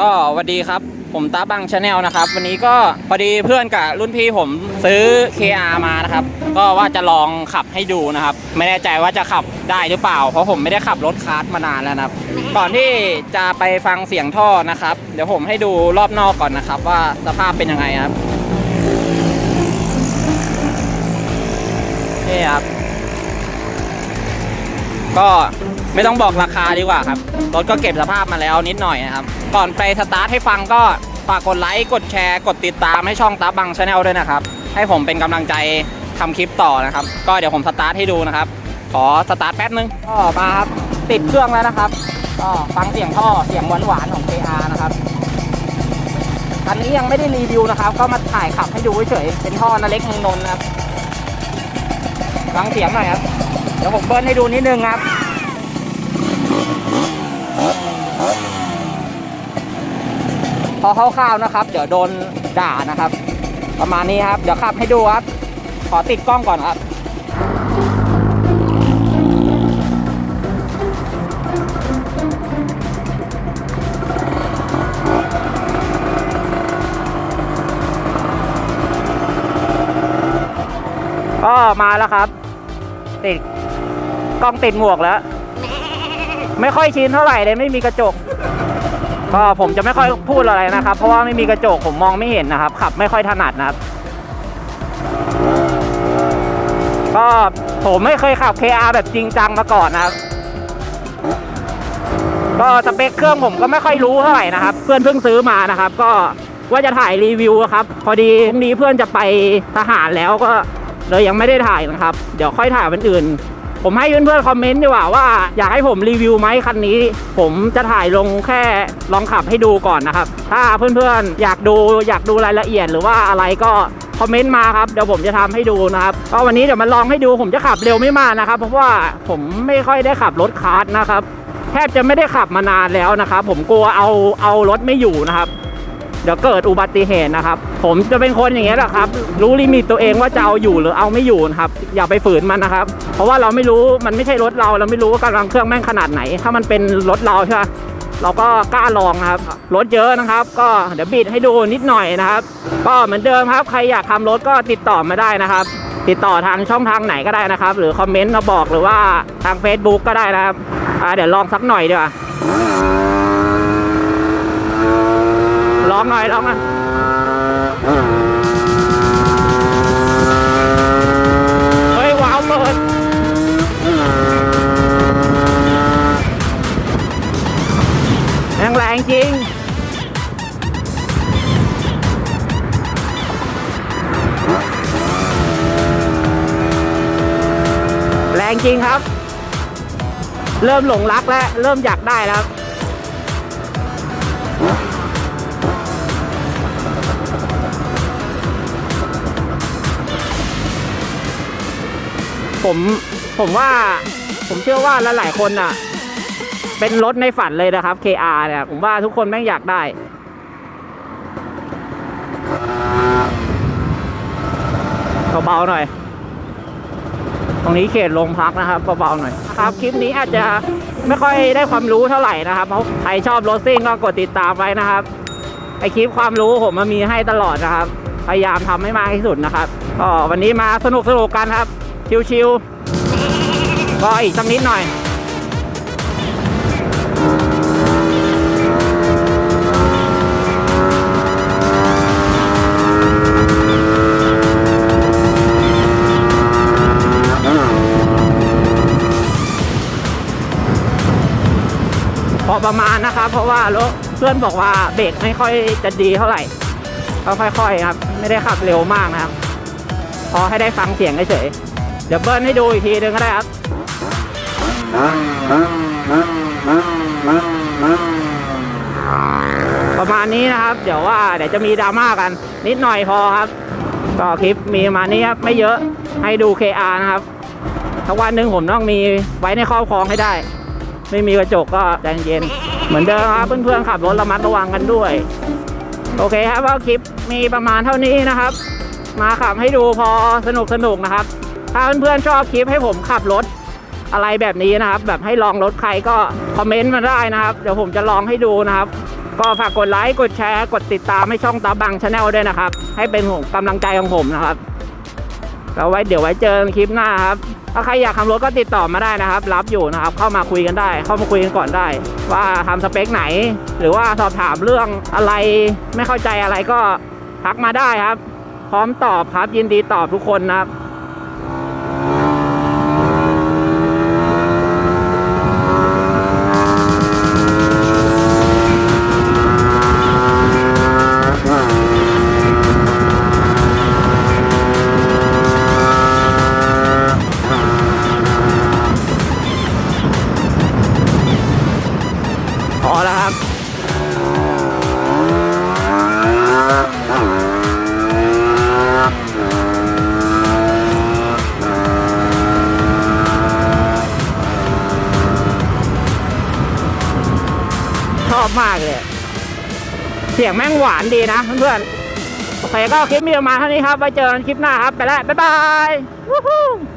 ก็สวัสดีครับ ผมตาบังชาแนลนะครับ วันนี้ก็พอดีเพื่อนกับรุ่นพี่ผมซื้อ KR มานะครับ ก็ว่าจะลองขับให้ดูนะครับ ไม่แน่ใจว่าจะขับได้หรือเปล่า เพราะผมไม่ได้ขับรถคาร์ทมานานแล้วนะครับ ก่อนที่จะไปฟังเสียงท่อนะครับ เดี๋ยวผมให้ดูรอบนอกก่อนนะครับ ว่าสภาพเป็นยังไงครับนี่ครับ ก็ไม่ต้องบอกราคาดีกว่าครับ รถก็เก็บสภาพมาแล้วนิดหน่อยนะครับ ก่อนไปสตาร์ทให้ฟังก็ฝากกดไลค์ กดแชร์ กดติดตามให้ช่องตาบังชาแนลด้วยนะครับ ให้ผมเป็นกำลังใจทำคลิปต่อนะครับ ก็เดี๋ยวผมสตาร์ทให้ดูนะครับ ขอสตาร์ทแป๊บนึง ก็มาครับ ติดเครื่องแล้วนะครับ ก็ฟังเสียงท่อ เสียงหวานๆของ KR นะครับอันนี้ยังไม่ได้รีวิวนะครับ ก็มาถ่ายขับให้ดูเฉยๆเป็นท่อนาเล็กมืองนนนะครับฟังเสียงหน่อยครับ ดี๋ยวผมเบิ้ลให้ดูนิดนึงครับ พอคร่าวๆนะครับ เดี๋ยวโดนด่านะครับ ประมาณนี้ครับ เดี๋ยวขับให้ดูครับ ขอติดกล้องก่อนครับก็มาแล้วครับ ติด กล้องติดหมวกแล้ว ไม่ค่อยชินเท่าไหร่เลยไม่มีกระจก ก็ผมจะไม่ค่อยพูดอะไรนะครับ เพราะว่าไม่มีกระจกผมมองไม่เห็นนะครับ ขับไม่ค่อยถนัดนะครับ ก็ผมไม่เคยขับ KR แบบจริงจังมาก่อนนะครับ ก็สเปคเครื่องผมก็ไม่ค่อยรู้เท่าไหร่นะครับ เพื่อนเพิ่งซื้อมานะครับ ก็ว่าจะถ่ายรีวิวครับ พอดีพรุ่งนี้เพื่อนจะไปทหารแล้วก็เลยยังไม่ได้ถ่ายนะครับ เดี๋ยวค่อยถ่ายวันอื่น ผมให้เพื่อนๆคอมเมนต์ดีกว่าว่าอยากให้ผมรีวิวไหมคันนี้ ผมจะถ่ายลงแค่ลองขับให้ดูก่อนนะครับ ถ้าเพื่อนๆอยากดูอยากดูรายละเอียดหรือว่าอะไรก็คอมเมนต์มาครับเดี๋ยวผมจะทำให้ดูนะครับก็วันนี้เดี๋ยวมาลองให้ดูผมจะขับเร็วไม่มากนะครับ เพราะว่าผมไม่ค่อยได้ขับรถคาร์ทนะครับ แทบจะไม่ได้ขับมานานแล้วนะครับ ผมกลัวเอาเอารถไม่อยู่นะครับ เดี๋ยวเกิดอุบัติเหตุนะครับ ผมจะเป็นคนอย่างเงี้ยแหละครับ รู้ลิมิตตัวเองว่าจะเอาอยู่หรือเอาไม่อยู่นะครับ อย่าไปฝืนมันนะครับ เพราะว่าเราไม่รู้มันไม่ใช่รถเราเราไม่รู้ว่ากำลังเครื่องแม่งขนาดไหน ถ้ามันเป็นรถเราใช่ไหมเราก็กล้าลองนะครับ รถเยอะนะครับ ก็เดี๋ยวบิดให้ดูนิดหน่อยนะครับ ก็เหมือนเดิมครับ ใครอยากทำรถก็ติดต่อมาได้นะครับ ติดต่อทางช่องทางไหนก็ได้นะครับ หรือคอมเมนต์มาบอกหรือว่าทาง Facebook ก็ได้นะครับเดี๋ยวลองสักหน่อยดีกว่า ล องหน่อยลองหน่อยเฮ้ย ว้าวเปิดแรงแรงจริงแรงจริงครับ เริ่มหลงรักแล้ว เริ่มอยากได้แล้ว ผมผมว่าผมเชื่อว่าลหลายๆคนอะ เป็นรถในฝันเลยนะครับ KR เนี่ย ผมว่าทุกคนแม่งอยากได้ เบาๆหน่อย ตรงนี้เขตโรงพักนะครับเบาๆหน่อยครับ คลิปนี้อาจจะไม่ค่อยได้ความรู้เท่าไหร่นะครับเพราะใครชอบรถซิ่งก็กดติดตามไว้นะครับไอคลิปความรู้ผมมามีให้ตลอดนะครับ พยายามทำให้มากที่สุดนะครับ ก็วันนี้มาสนุกสนุกกันครับ ชิวๆก็อีกสักนิดหน่อยพอประมาณนะครับ เพราะว่ารถเพื่อนบอกว่าเบรกไม่ค่อยจะดีเท่าไหร่ก็ค่อยๆครับ ไม่ได้ขับเร็วมากนะครับ พอให้ได้ฟังเสียงเฉยๆ เดี๋ยวเบิ้ลให้ดูอีกทีหนึ่งก็ได้ครับ ประมาณนี้นะครับ เดี๋ยวว่าเดี๋ยวจะมีดราม่ากัน นิดหน่อยพอครับ ก็คลิปมีประมาณนี้ครับ ไม่เยอะให้ดู KR นะครับถ้าวันหนึ่งผมต้องมีไว้ในครอบครองให้ได้ ไม่มีกระจกก็ใจเย็น เหมือนเดิมครับ เพื่อนๆขับรถระมัดระวังกันด้วย โอเคครับว่าคลิปมีประมาณเท่านี้นะครับ มาขับให้ดูพอสนุกสนุกนะครับ ถ้าเพื่อนๆชอบคลิปให้ผมขับรถอะไรแบบนี้นะครับ แบบให้ลองรถใครก็คอมเมนต์มาได้นะครับ เดี๋ยวผมจะลองให้ดูนะครับ ก็ฝากกดไลค์กดแชร์กดติดตามให้ช่องตาบังชาแนลด้วยนะครับ ให้เป็นกำลังใจของผมนะครับแล้วไว้เดี๋ยวไว้เจอคลิปหน้าครับ ถ้าใครอยากทำรถก็ติดต่อมาได้นะครับ รับอยู่นะครับ เข้ามาคุยกันได้ เข้ามาคุยกันก่อนได้ ว่าทำสเปคไหน หรือว่าสอบถามเรื่องอะไรไม่เข้าใจอะไรก็ทักมาได้ครับ พร้อมตอบครับยินดีตอบทุกคนนะครับ มากเลย เสียงแม่งหวานดีนะเพื่อนๆโอเคก็คลิปมีประมาณเท่านี้ครับไว้เจอกันคลิปหน้าครับ ไปแล้ว บ๊ายบาย